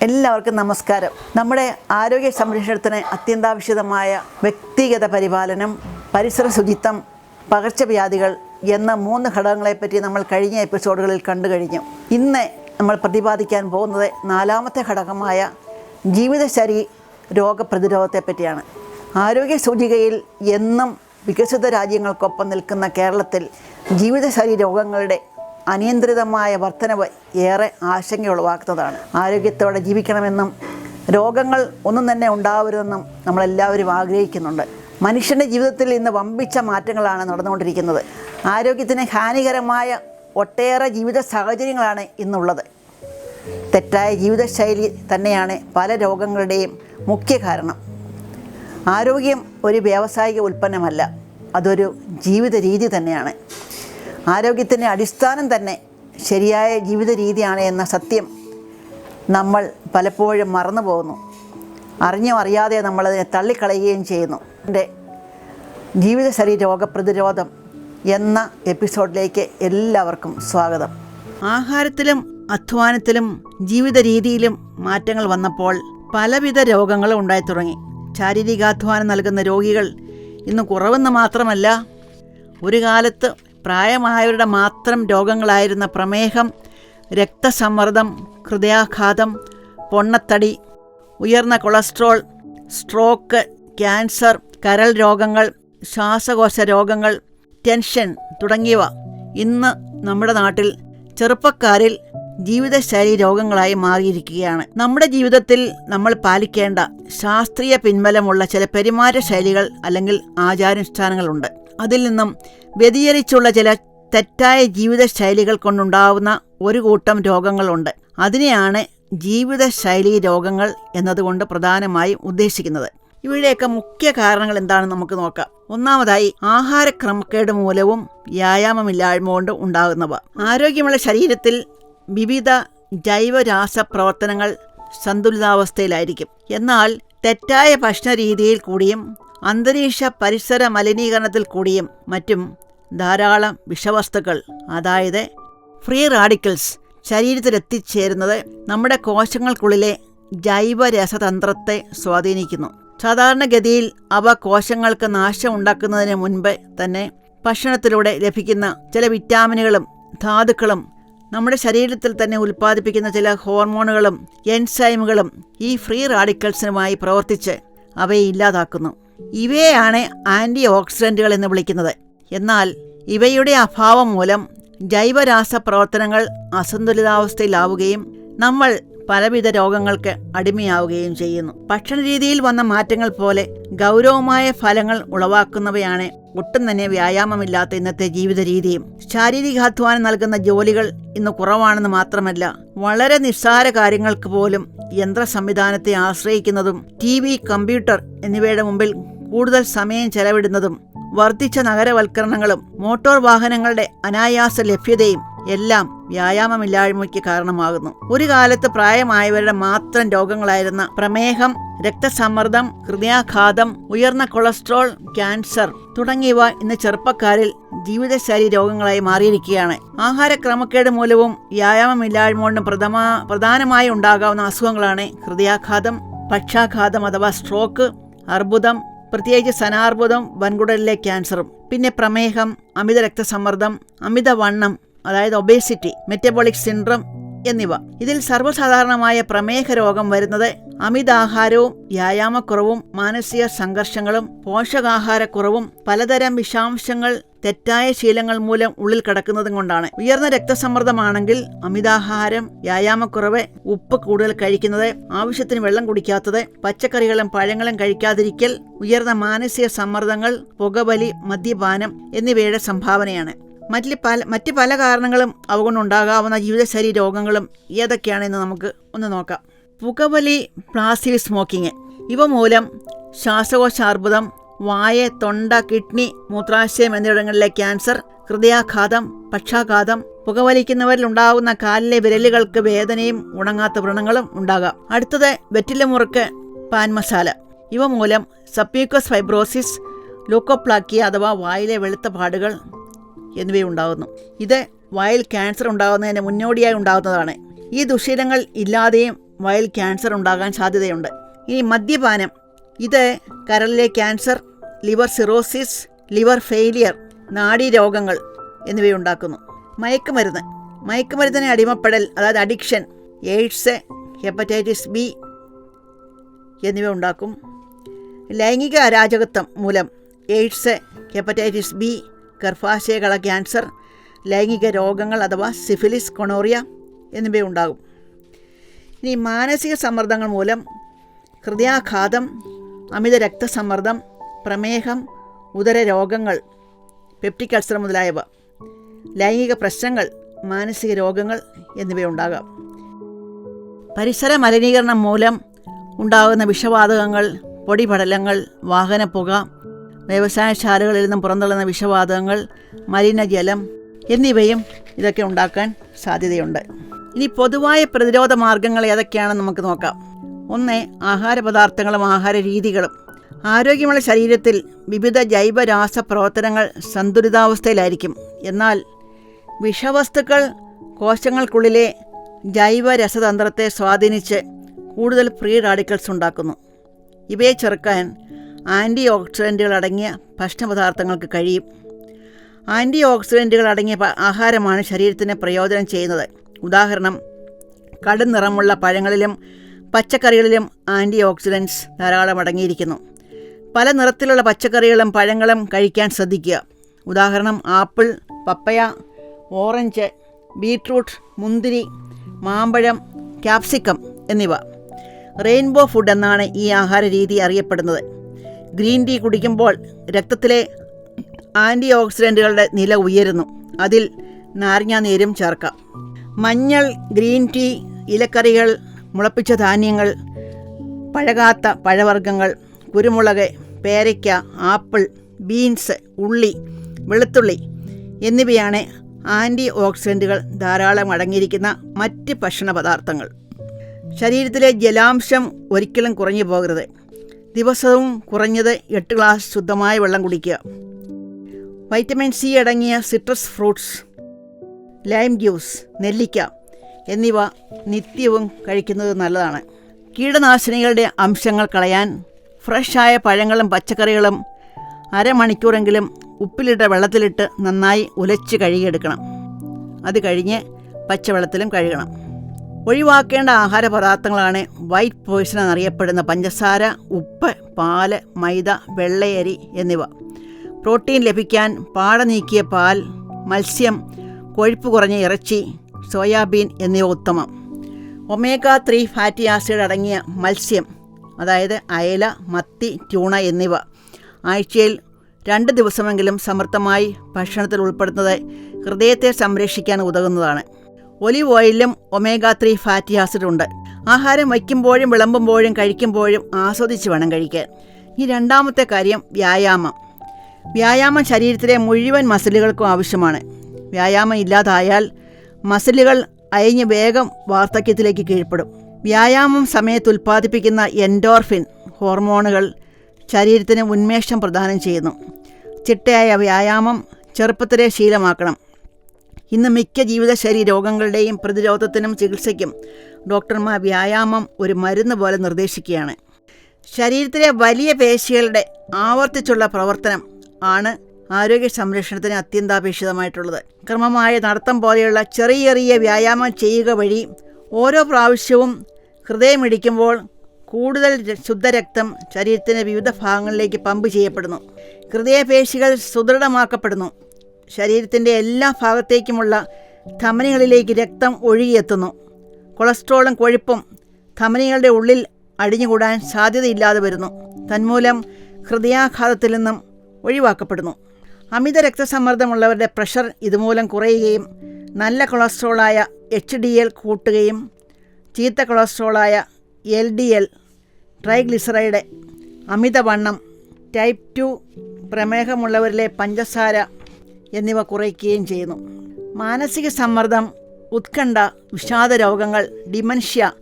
എല്ലാവർക്കും നമസ്കാരം. നമ്മുടെ ആരോഗ്യ സംരക്ഷണത്തിന് അത്യന്താപേക്ഷിതമായ വ്യക്തിഗത പരിപാലനം പരിസര ശുചിത്വം പകർച്ചവ്യാധികൾ എന്ന മൂന്ന് ഘടകങ്ങളെപ്പറ്റി നമ്മൾ കഴിഞ്ഞ എപ്പിസോഡുകളിൽ കണ്ടു കഴിഞ്ഞു ഇന്ന് നമ്മൾ പ്രതിപാദിക്കാൻ പോകുന്നത് നാലാമത്തെ ഘടകമായ ജീവിതശരി രോഗപ്രതിരോധത്തെ പറ്റിയാണ് ആരോഗ്യ സൂചികയിൽ എന്നും വികസിത രാജ്യങ്ങൾക്കൊപ്പം നിൽക്കുന്ന കേരളത്തിൽ ജീവിതശൈലി രോഗങ്ങളുടെ അനിയന്ത്രിതമായ വർധനവ് ഏറെ ആശങ്കയുളവാക്കുന്നതാണ്. ആരോഗ്യത്തോടെ ജീവിക്കണമെന്നും രോഗങ്ങൾ ഒന്നും തന്നെ ഉണ്ടാവരുതെന്നും നമ്മളെല്ലാവരും ആഗ്രഹിക്കുന്നുണ്ട്. മനുഷ്യന്റെ ജീവിതത്തിൽ ഇന്ന് വമ്പിച്ച മാറ്റങ്ങളാണ് നടന്നുകൊണ്ടിരിക്കുന്നത്. ആരോഗ്യത്തിന് ഹാനികരമായ ഒട്ടേറെ ജീവിത സാഹചര്യങ്ങളാണ് ഇന്നുള്ളത്. തെറ്റായ ജീവിതശൈലി തന്നെയാണ് പല രോഗങ്ങളുടെയും മുഖ്യ കാരണം. ആരോഗ്യം ഒരു വ്യാവസായിക ഉൽപ്പന്നമല്ല അതൊരു ജീവിത രീതി തന്നെയാണ്. ആരോഗ്യത്തിന്റെ അടിസ്ഥാനം തന്നെ ശരിയായ ജീവിത രീതിയാണ് എന്ന സത്യം നമ്മൾ പലപ്പോഴും മറന്നു പോകുന്നു. അറിഞ്ഞോ അറിയാതെ നമ്മളതിനെ തള്ളിക്കളയുകയും ചെയ്യുന്നു. എന്റെ ജീവിതശരീര രോഗപ്രതിരോധം എന്ന എപ്പിസോഡിലേക്ക് എല്ലാവർക്കും സ്വാഗതം. ആഹാരത്തിലും അധ്വാനത്തിലും ജീവിത രീതിയിലും മാറ്റങ്ങൾ വന്നപ്പോൾ പലവിധ രോഗങ്ങളും ഉണ്ടായി തുടങ്ങി. ശാരീരികാധ്വാനം നൽകുന്ന രോഗികൾ ഇന്ന് കുറവെന്ന് മാത്രമല്ല ഒരു കാലത്ത് പ്രായമായവരുടെ മാത്രം രോഗങ്ങളായിരുന്ന പ്രമേഹം രക്തസമ്മർദ്ദം ഹൃദയാഘാതം പൊണ്ണത്തടി ഉയർന്ന കൊളസ്ട്രോൾ സ്ട്രോക്ക് ക്യാൻസർ കരൾ രോഗങ്ങൾ ശ്വാസകോശ രോഗങ്ങൾ ടെൻഷൻ തുടങ്ങിയവ ഇന്ന് നമ്മുടെ നാട്ടിൽ ചെറുപ്പക്കാരിൽ ജീവിതശൈലി രോഗങ്ങളായി മാറിയിരിക്കുകയാണ്. നമ്മുടെ ജീവിതത്തിൽ നമ്മൾ പാലിക്കേണ്ട ശാസ്ത്രീയ പിൻബലമുള്ള ചില പെരുമാറ്റ ശൈലികൾ അല്ലെങ്കിൽ ആചാരാനുഷ്ഠാനങ്ങളുണ്ട്. അതിൽ നിന്നും വ്യതിചലിച്ചുള്ള ചില തെറ്റായ ജീവിതശൈലികൾ കൊണ്ടുണ്ടാവുന്ന ഒരു കൂട്ടം രോഗങ്ങളുണ്ട്. അതിനെയാണ് ജീവിതശൈലി രോഗങ്ങൾ എന്നതുകൊണ്ട് പ്രധാനമായും ഉദ്ദേശിക്കുന്നത്. ഇവയുടെയൊക്കെ മുഖ്യ കാരണങ്ങൾ എന്താണെന്ന് നമുക്ക് നോക്കാം. ഒന്നാമതായി ആഹാരക്രമക്കേട് മൂലവും വ്യായാമമില്ലായ്മ കൊണ്ട് ഉണ്ടാകുന്നവ. ആരോഗ്യമുള്ള ശരീരത്തിൽ വിവിധ ജൈവരാസ പ്രവർത്തനങ്ങൾ സന്തുലിതാവസ്ഥയിലായിരിക്കും. എന്നാൽ തെറ്റായ ഭക്ഷണ രീതിയിൽ കൂടിയും അന്തരീക്ഷ പരിസര മലിനീകരണത്തിൽ കൂടിയും മറ്റും ധാരാളം വിഷവസ്തുക്കൾ അതായത് ഫ്രീ റാഡിക്കൽസ് ശരീരത്തിലെത്തിച്ചേരുന്നത് നമ്മുടെ കോശങ്ങൾക്കുള്ളിലെ ജൈവരസതന്ത്രത്തെ സ്വാധീനിക്കുന്നു. സാധാരണഗതിയിൽ അവ കോശങ്ങൾക്ക് നാശം ഉണ്ടാക്കുന്നതിന് മുൻപ് തന്നെ ഭക്ഷണത്തിലൂടെ ലഭിക്കുന്ന ചില വിറ്റാമിനുകളും ധാതുക്കളും നമ്മുടെ ശരീരത്തിൽ തന്നെ ഉൽപ്പാദിപ്പിക്കുന്ന ചില ഹോർമോണുകളും എൻസൈമുകളും ഈ ഫ്രീ റാഡിക്കൽസിനുമായി പ്രവർത്തിച്ച് അവയെ ഇല്ലാതാക്കുന്നു. ഇവയെയാണ് ആന്റി ഓക്സിഡന്റുകൾ എന്ന് വിളിക്കുന്നത്. എന്നാൽ ഇവയുടെ അഭാവം മൂലം ജൈവരാസ പ്രവർത്തനങ്ങൾ അസന്തുലിതാവസ്ഥയിലാവുകയും നമ്മൾ പലവിധ രോഗങ്ങൾക്ക് അടിമയാവുകയും ചെയ്യുന്നു. ഭക്ഷണരീതിയിൽ വന്ന മാറ്റങ്ങൾ പോലെ ഗൗരവമായ ഫലങ്ങൾ ഉളവാക്കുന്നവയാണ് ഒട്ടും തന്നെ വ്യായാമമില്ലാത്ത ഇന്നത്തെ ജീവിത രീതിയും ശാരീരികാധ്വാനം നൽകുന്ന ജോലികൾ ഇന്ന് കുറവാണെന്ന് മാത്രമല്ല വളരെ നിസ്സാര കാര്യങ്ങൾക്ക് പോലും യന്ത്ര സംവിധാനത്തെ ആശ്രയിക്കുന്നതും ടി വി കമ്പ്യൂട്ടർ എന്നിവയുടെ മുമ്പിൽ കൂടുതൽ സമയം ചെലവിടുന്നതും വർദ്ധിച്ച നഗരവൽക്കരണങ്ങളും മോട്ടോർ വാഹനങ്ങളുടെ അനായാസ ലഭ്യതയും എല്ലാം വ്യായാമമില്ലായ്മയ്ക്ക് കാരണമാകുന്നു. ഒരു കാലത്ത് പ്രായമായവരുടെ മാത്രം രോഗങ്ങളായിരുന്ന പ്രമേഹം രക്തസമ്മർദ്ദം ഹൃദയാഘാതം ഉയർന്ന കൊളസ്ട്രോൾ ക്യാൻസർ തുടങ്ങിയവ ഇന്ന് ചെറുപ്പക്കാരിൽ ജീവിതശൈലി രോഗങ്ങളായി മാറിയിരിക്കുകയാണ്. ആഹാരക്രമക്കേട് മൂലവും വ്യായാമമില്ലായ്മ കൊണ്ടും പ്രഥമ പ്രധാനമായി ഉണ്ടാകാവുന്ന അസുഖങ്ങളാണ് ഹൃദയാഘാതം പക്ഷാഘാതം അഥവാ സ്ട്രോക്ക് അർബുദം പ്രത്യേകിച്ച് സനാർബുദം വൻകുടലിലെ ക്യാൻസറും പിന്നെ പ്രമേഹം അമിത രക്തസമ്മർദ്ദം അമിതവണ്ണം അതായത് ഒബേസിറ്റി മെറ്റബോളിക് സിൻഡ്രം എന്നിവ. ഇതിൽ സർവസാധാരണമായ പ്രമേഹ രോഗം വരുന്നത് അമിതാഹാരവും വ്യായാമക്കുറവും മാനസിക സംഘർഷങ്ങളും പോഷകാഹാരക്കുറവും പലതരം വിഷാംശങ്ങൾ തെറ്റായ ശീലങ്ങൾ മൂലം ഉള്ളിൽ കിടക്കുന്നതും കൊണ്ടാണ്. ഉയർന്ന രക്തസമ്മർദ്ദമാണെങ്കിൽ അമിതാഹാരം വ്യായാമക്കുറവ് ഉപ്പ് കൂടുതൽ കഴിക്കുന്നത് ആവശ്യത്തിന് വെള്ളം കുടിക്കാത്തത് പച്ചക്കറികളും പഴങ്ങളും കഴിക്കാതിരിക്കൽ ഉയർന്ന മാനസിക സമ്മർദ്ദങ്ങൾ പുകവലി മദ്യപാനം എന്നിവയുടെ സംഭാവനയാണ്. മറ്റു പല മറ്റ് പല കാരണങ്ങളും അവകൊണ്ടുണ്ടാകാവുന്ന ജീവിതശൈലി രോഗങ്ങളും ഏതൊക്കെയാണെന്ന് നമുക്ക് ഒന്ന് നോക്കാം. പുകവലി പ്ലാസ്റ്റിക് സ്മോക്കിങ് ഇവ മൂലം ശ്വാസകോശാർബുദം വായ തൊണ്ട കിഡ്നി മൂത്രാശയം എന്നിവിടങ്ങളിലെ ക്യാൻസർ ഹൃദയാഘാതം പക്ഷാഘാതം പുകവലിക്കുന്നവരിൽ ഉണ്ടാകുന്ന കാലിലെ വിരലുകൾക്ക് വേദനയും ഉണങ്ങാത്ത വ്രണങ്ങളും ഉണ്ടാകാം. അടുത്തത് വെറ്റിലമുറുക്ക് പാൻ മസാല. ഇവ മൂലം സപ്യൂക്കസ് ഫൈബ്രോസിസ് ലൂക്കോപ്ലാക്കിയ അഥവാ വായിലെ വെളുത്ത പാടുകൾ എന്നിവയുണ്ടാകുന്നു. ഇത് വയൽ ക്യാൻസർ ഉണ്ടാകുന്നതിന് മുന്നോടിയായി ഉണ്ടാകുന്നതാണ്. ഈ ദുശീലങ്ങൾ ഇല്ലാതെയും വയൽ ക്യാൻസർ ഉണ്ടാകാൻ സാധ്യതയുണ്ട്. ഇനി മദ്യപാനം. ഇത് കരളിലെ cancer liver cirrhosis liver failure നാഡീരോഗങ്ങൾ എന്നിവയുണ്ടാക്കുന്നു. മയക്കുമരുന്ന്. മയക്കുമരുന്നിനെ അടിമപ്പെടൽ അതായത് അഡിക്ഷൻ എയ്ഡ്സ് ഹെപ്പറ്റൈറ്റിസ് ബി എന്നിവ ഉണ്ടാക്കും. ലൈംഗിക അരാജകത്വം മൂലം എയ്ഡ്സ് ഹെപ്പറ്റൈറ്റിസ് ബി ഗർഭാശയകള ക്യാൻസർ ലൈംഗിക രോഗങ്ങൾ അഥവാ സിഫിലിസ് കൊണോറിയ എന്നിവയുണ്ടാകും. ഇനി മാനസിക സമ്മർദ്ദങ്ങൾ മൂലം ഹൃദയാഘാതം അമിത രക്തസമ്മർദ്ദം പ്രമേഹം ഉദരരോഗങ്ങൾ പെപ്റ്റിക് അൾസർ മുതലായവ ലൈംഗിക പ്രശ്നങ്ങൾ മാനസിക രോഗങ്ങൾ എന്നിവയുണ്ടാകാം. പരിസര മലിനീകരണം മൂലം ഉണ്ടാകുന്ന വിഷവാതകങ്ങൾ പൊടിപടലങ്ങൾ വാഹനപ്പുക വ്യവസായശാലകളിൽ നിന്നും പുറന്തള്ളുന്ന വിഷവാതകങ്ങൾ മലിനജലം എന്നിവയും ഇതൊക്കെ ഉണ്ടാക്കാൻ സാധ്യതയുണ്ട്. ഇനി പൊതുവായ പ്രതിരോധ മാർഗങ്ങൾ ഏതൊക്കെയാണെന്ന് നമുക്ക് നോക്കാം. ഒന്ന് ആഹാര പദാർത്ഥങ്ങളും ആഹാര രീതികളും ആരോഗ്യമുള്ള ശരീരത്തിൽ വിവിധ ജൈവരാസ പ്രവർത്തനങ്ങൾ സന്തുലിതാവസ്ഥയിലായിരിക്കും. എന്നാൽ വിഷവസ്തുക്കൾ കോശങ്ങൾക്കുള്ളിലെ ജൈവരസതന്ത്രത്തെ സ്വാധീനിച്ച് കൂടുതൽ ഫ്രീ റാഡിക്കൽസ് ഉണ്ടാക്കുന്നു. ഇവയെ ചെറുക്കാൻ ആന്റി ഓക്സിഡന്റുകൾ അടങ്ങിയ ഭക്ഷണപദാർത്ഥങ്ങൾക്ക് കഴിയും. ആന്റി ഓക്സിഡന്റുകൾ അടങ്ങിയ ആഹാരമാണ് ശരീരത്തിന് പ്രയോജനം ചെയ്യുന്നത്. ഉദാഹരണം കടും നിറമുള്ള പഴങ്ങളിലും പച്ചക്കറികളിലും ആന്റി ഓക്സിഡൻസ് ധാരാളം അടങ്ങിയിരിക്കുന്നു. പല നിറത്തിലുള്ള പച്ചക്കറികളും പഴങ്ങളും കഴിക്കാൻ ശ്രദ്ധിക്കുക. ഉദാഹരണം ആപ്പിൾ പപ്പയ ഓറഞ്ച് ബീട്രൂട്ട് മുന്തിരി മാമ്പഴം ക്യാപ്സിക്കം എന്നിവ. റെയിൻബോ ഫുഡ് എന്നാണ് ഈ ആഹാര രീതി അറിയപ്പെടുന്നത്. ഗ്രീൻ ടീ കുടിക്കുമ്പോൾ രക്തത്തിലെ ആന്റി ഓക്സിഡന്റുകളുടെ നില ഉയരുന്നു. അതിൽ നാരങ്ങ നാരങ്ങാനീരും ചേർക്കാം. മഞ്ഞൾ ഗ്രീൻ ടീ ഇലക്കറികൾ മുളപ്പിച്ച ധാന്യങ്ങൾ പഴകാത്ത പഴവർഗങ്ങൾ കുരുമുളക് പേരയ്ക്ക ആപ്പിൾ ബീൻസ് ഉള്ളി വെളുത്തുള്ളി എന്നിവയാണ് ആന്റി ഓക്സിഡന്റുകൾ ധാരാളം അടങ്ങിയിരിക്കുന്ന മറ്റ് ഭക്ഷണ പദാർത്ഥങ്ങൾ ശരീരത്തിലെ ജലാംശം ഒരിക്കലും കുറഞ്ഞു പോകരുത്. ദിവസവും കുറഞ്ഞത് എട്ട് ഗ്ലാസ് ശുദ്ധമായ വെള്ളം കുടിക്കുക. വൈറ്റമിൻ സി അടങ്ങിയ സിട്രസ് ഫ്രൂട്ട്സ് ലൈം ജ്യൂസ് നെല്ലിക്ക എന്നിവ നിത്യവും കഴിക്കുന്നത് നല്ലതാണ്. കീടനാശിനികളുടെ അംശങ്ങൾ കളയാൻ ഫ്രഷായ പഴങ്ങളും പച്ചക്കറികളും അരമണിക്കൂറെങ്കിലും ഉപ്പിലിട്ട വെള്ളത്തിലിട്ട് നന്നായി ഉലച്ച് കഴുകിയെടുക്കണം. അത് കഴിഞ്ഞ് പച്ചവെള്ളത്തിലും കഴുകണം. ഒഴിവാക്കേണ്ട ആഹാര പദാർത്ഥങ്ങളാണ് വൈറ്റ് പോയ്സൺ എന്നറിയപ്പെടുന്ന പഞ്ചസാര ഉപ്പ് പാൽ മൈദ വെള്ളയരി എന്നിവ. പ്രോട്ടീൻ ലഭിക്കാൻ പാട നീക്കിയ പാൽ മത്സ്യം കൊഴുപ്പ് കുറഞ്ഞ ഇറച്ചി സോയാബീൻ എന്നിവ ഉത്തമം. ഒമേഗ ത്രീ ഫാറ്റി ആസിഡ് അടങ്ങിയ മത്സ്യം അതായത് അയല മത്തി ട്യൂണ എന്നിവ. ആഴ്ചയിൽ രണ്ട് ദിവസമെങ്കിലും സമർത്ഥമായി ഭക്ഷണത്തിൽ ഉൾപ്പെടുന്നത് ഹൃദയത്തെ സംരക്ഷിക്കാൻ ഉതകുന്നതാണ്. ഒലിവ് ഓയിലും ഒമേഗ ത്രീ ഫാറ്റി ആസിഡ് ഉണ്ട്. ആഹാരം വയ്ക്കുമ്പോഴും വിളമ്പുമ്പോഴും കഴിക്കുമ്പോഴും ആസ്വദിച്ച് വേണം കഴിക്കാൻ. ഈ രണ്ടാമത്തെ കാര്യം വ്യായാമം. വ്യായാമം ശരീരത്തിലെ മുഴുവൻ മസിലുകൾക്കും ആവശ്യമാണ്. വ്യായാമം ഇല്ലാതായാൽ മസിലുകൾ അയഞ്ഞ് വേഗം വാർദ്ധക്യത്തിലേക്ക് കീഴ്പ്പെടും. വ്യായാമം സമയത്ത് ഉൽപ്പാദിപ്പിക്കുന്ന എൻഡോർഫിൻ ഹോർമോണുകൾ ശരീരത്തിന് ഉന്മേഷം പ്രദാനം ചെയ്യുന്നു. ചിട്ടയായ വ്യായാമം ചെറുപ്പത്തിലെ ശീലമാക്കണം. ഇന്ന് മിക്ക ജീവിതശൈലി രോഗങ്ങളുടെയും പ്രതിരോധത്തിനും ചികിത്സയ്ക്കും ഡോക്ടർമാർ വ്യായാമം ഒരു മരുന്ന് പോലെ നിർദ്ദേശിക്കുകയാണ്. ശരീരത്തിലെ വലിയ പേശികളുടെ ആവർത്തിച്ചുള്ള പ്രവർത്തനം ആണ് ആരോഗ്യ സംരക്ഷണത്തിന് അത്യന്താപേക്ഷിതമായിട്ടുള്ളത്. ക്രമമായ നടത്തം പോലെയുള്ള ചെറിയ ചെറിയ വ്യായാമം ചെയ്യുക വഴി ഓരോ പ്രാവശ്യവും ഹൃദയമിടിക്കുമ്പോൾ കൂടുതൽ ശുദ്ധരക്തം ശരീരത്തിന്റെ വിവിധ ഭാഗങ്ങളിലേക്ക് പമ്പ് ചെയ്യപ്പെടുന്നു. ഹൃദയപേശികൾ സുദൃഢമാക്കപ്പെടുന്നു. ശരീരത്തിന്റെ എല്ലാ ഭാഗത്തേക്കുമുള്ള ധമനികളിലേക്ക് രക്തം ഒഴുകിയെത്തുന്നു. കൊളസ്ട്രോളും കൊഴുപ്പും ധമനികളുടെ ഉള്ളിൽ അടിഞ്ഞുകൂടാൻ സാധ്യതയില്ലാതെ വരുന്നു. തന്മൂലം ഹൃദയാഘാതത്തിൽ നിന്നും ഒഴിവാക്കപ്പെടുന്നു. അമിത രക്തസമ്മർദ്ദമുള്ളവരുടെ പ്രഷർ ഇതുമൂലം കുറയുകയും നല്ല കൊളസ്ട്രോളായ എച്ച് ഡി എൽ കൂട്ടുകയും ചീത്ത കൊളസ്ട്രോളായ എൽ ഡി എൽ ട്രൈഗ്ലിസറൈഡ് അമിതവണ്ണം ടൈപ്പ് ടു പ്രമേഹമുള്ളവരിലെ പഞ്ചസാര എന്നിവ കുറയ്ക്കുകയും ചെയ്യുന്നു. മാനസിക സമ്മർദ്ദം ഉത്കണ്ഠ വിഷാദ രോഗങ്ങൾ ഡിമൻഷ്യ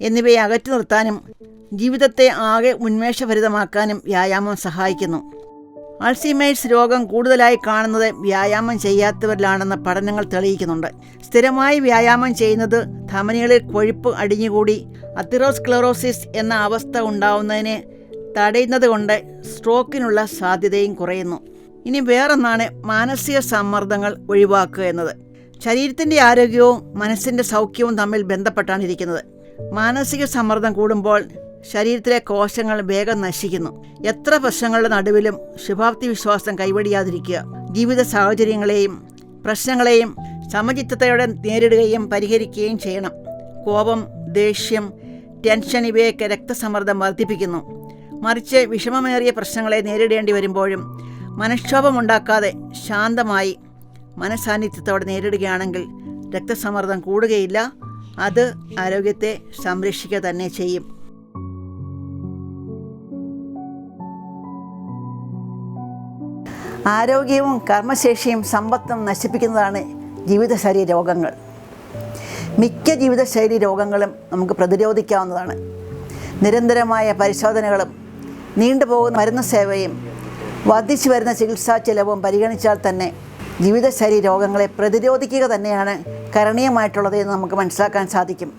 എന്നിവയെ അകറ്റി നിർത്താനും ജീവിതത്തെ ആകെ ഉന്മേഷഭരിതമാക്കാനും വ്യായാമം സഹായിക്കുന്നു. അൾസിമേഴ്സ് രോഗം കൂടുതലായി കാണുന്നത് വ്യായാമം ചെയ്യാത്തവരിലാണെന്ന് പഠനങ്ങൾ തെളിയിക്കുന്നുണ്ട്. സ്ഥിരമായി വ്യായാമം ചെയ്യുന്നത് ധമനികളിൽ കൊഴുപ്പ് അടിഞ്ഞുകൂടി അതിറോസ്ക്ലറോസിസ് എന്ന അവസ്ഥ ഉണ്ടാവുന്നതിനെ തടയുന്നത് കൊണ്ട് സ്ട്രോക്കിനുള്ള സാധ്യതയും കുറയുന്നു. ഇനി വേറൊന്നാണ് മാനസിക സമ്മർദ്ദങ്ങൾ ഒഴിവാക്കുക എന്നത്. ശരീരത്തിന്റെ ആരോഗ്യവും മനസ്സിന്റെ സൗഖ്യവും തമ്മിൽ ബന്ധപ്പെട്ടാണ് ഇരിക്കുന്നത്. മാനസിക സമ്മർദ്ദം കൂടുമ്പോൾ ശരീരത്തിലെ കോശങ്ങൾ വേഗം നശിക്കുന്നു. എത്ര പ്രശ്നങ്ങളുടെ നടുവിലും ശുഭാപ്തി വിശ്വാസം കൈവടിയാതിരിക്കുക. ജീവിത സാഹചര്യങ്ങളെയും പ്രശ്നങ്ങളെയും സമചിത്തതയോടെ നേരിടുകയും പരിഹരിക്കുകയും ചെയ്യണം. കോപം ദേഷ്യം ടെൻഷൻ ഇവയൊക്കെ രക്തസമ്മർദ്ദം വർദ്ധിപ്പിക്കുന്നു. മറിച്ച് വിഷമമേറിയ പ്രശ്നങ്ങളെ നേരിടേണ്ടി വരുമ്പോഴും മനക്ഷോഭമുണ്ടാക്കാതെ ശാന്തമായി മനസാന്നിധ്യത്തോടെ നേരിടുകയാണെങ്കിൽ രക്തസമ്മർദ്ദം കൂടുകയില്ല. അത് ആരോഗ്യത്തെ സംരക്ഷിക്കുക തന്നെ ചെയ്യും. ആരോഗ്യവും കർമ്മശേഷിയും സമ്പത്തും നശിപ്പിക്കുന്നതാണ് ജീവിതശൈലി രോഗങ്ങൾ. മിക്ക ജീവിതശൈലി രോഗങ്ങളും നമുക്ക് പ്രതിരോധിക്കാവുന്നതാണ്. നിരന്തരമായ പരിശോധനകളും നീണ്ടുപോകുന്ന മരുന്ന് സേവയും വർദ്ധിച്ചു വരുന്ന ചികിത്സാ ചെലവും പരിഗണിച്ചാൽ തന്നെ ജീവിതശൈലി രോഗങ്ങളെ പ്രതിരോധിക്കുക തന്നെയാണ് കരണീയമായിട്ടുള്ളത് എന്ന് നമുക്ക് മനസ്സിലാക്കാൻ സാധിക്കും.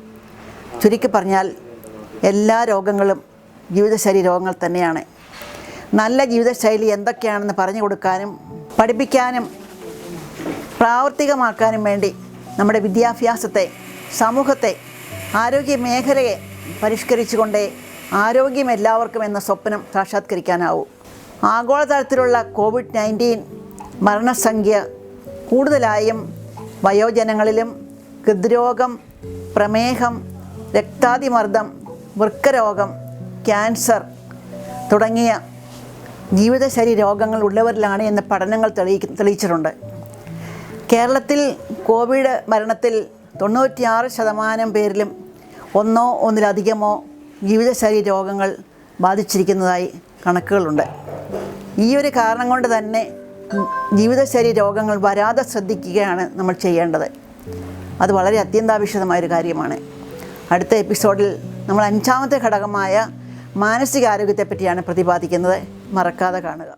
ചുരുക്കി പറഞ്ഞാൽ എല്ലാ രോഗങ്ങളും ജീവിതശൈലി രോഗങ്ങൾ തന്നെയാണ്. നല്ല ജീവിതശൈലി എന്തൊക്കെയാണെന്ന് പറഞ്ഞു കൊടുക്കാനും പഠിപ്പിക്കാനും പ്രാവർത്തികമാക്കാനും വേണ്ടി നമ്മുടെ വിദ്യാഭ്യാസത്തെ സമൂഹത്തെ ആരോഗ്യ മേഖലയെ പരിഷ്കരിച്ചുകൊണ്ടേ ആരോഗ്യം എല്ലാവർക്കും എന്ന സ്വപ്നം സാക്ഷാത്കരിക്കാനാവൂ. ആഗോളതലത്തിലുള്ള കോവിഡ് നയന്റീൻ മരണസംഖ്യ കൂടുതലായും വയോജനങ്ങളിലും ഹൃദ്രോഗം പ്രമേഹം രക്താതിമർദ്ദം വൃക്കരോഗം ക്യാൻസർ തുടങ്ങിയ ജീവിതശൈലി രോഗങ്ങൾ ഉള്ളവരിലാണ് എന്ന് പഠനങ്ങൾ തെളിയിക്ക തെളിയിച്ചിട്ടുണ്ട്. കേരളത്തിൽ കോവിഡ് മരണത്തിൽ തൊണ്ണൂറ്റിയാറ് ശതമാനം പേരിലും ഒന്നോ ഒന്നിലധികമോ ജീവിതശൈലി രോഗങ്ങൾ ബാധിച്ചിരിക്കുന്നതായി കണക്കുകളുണ്ട്. ഈ ഒരു കാരണം കൊണ്ട് തന്നെ ജീവിതശൈലി രോഗങ്ങൾ വരാതെ ശ്രദ്ധിക്കുകയാണ് നമ്മൾ ചെയ്യേണ്ടത്. അത് വളരെ അത്യന്താപേക്ഷിതമായൊരു കാര്യമാണ്. അടുത്ത എപ്പിസോഡിൽ നമ്മൾ അഞ്ചാമത്തെ ഘടകമായ മാനസികാരോഗ്യത്തെപ്പറ്റിയാണ് പ്രതിപാദിക്കുന്നത്. മറക്കാതെ കാണുക.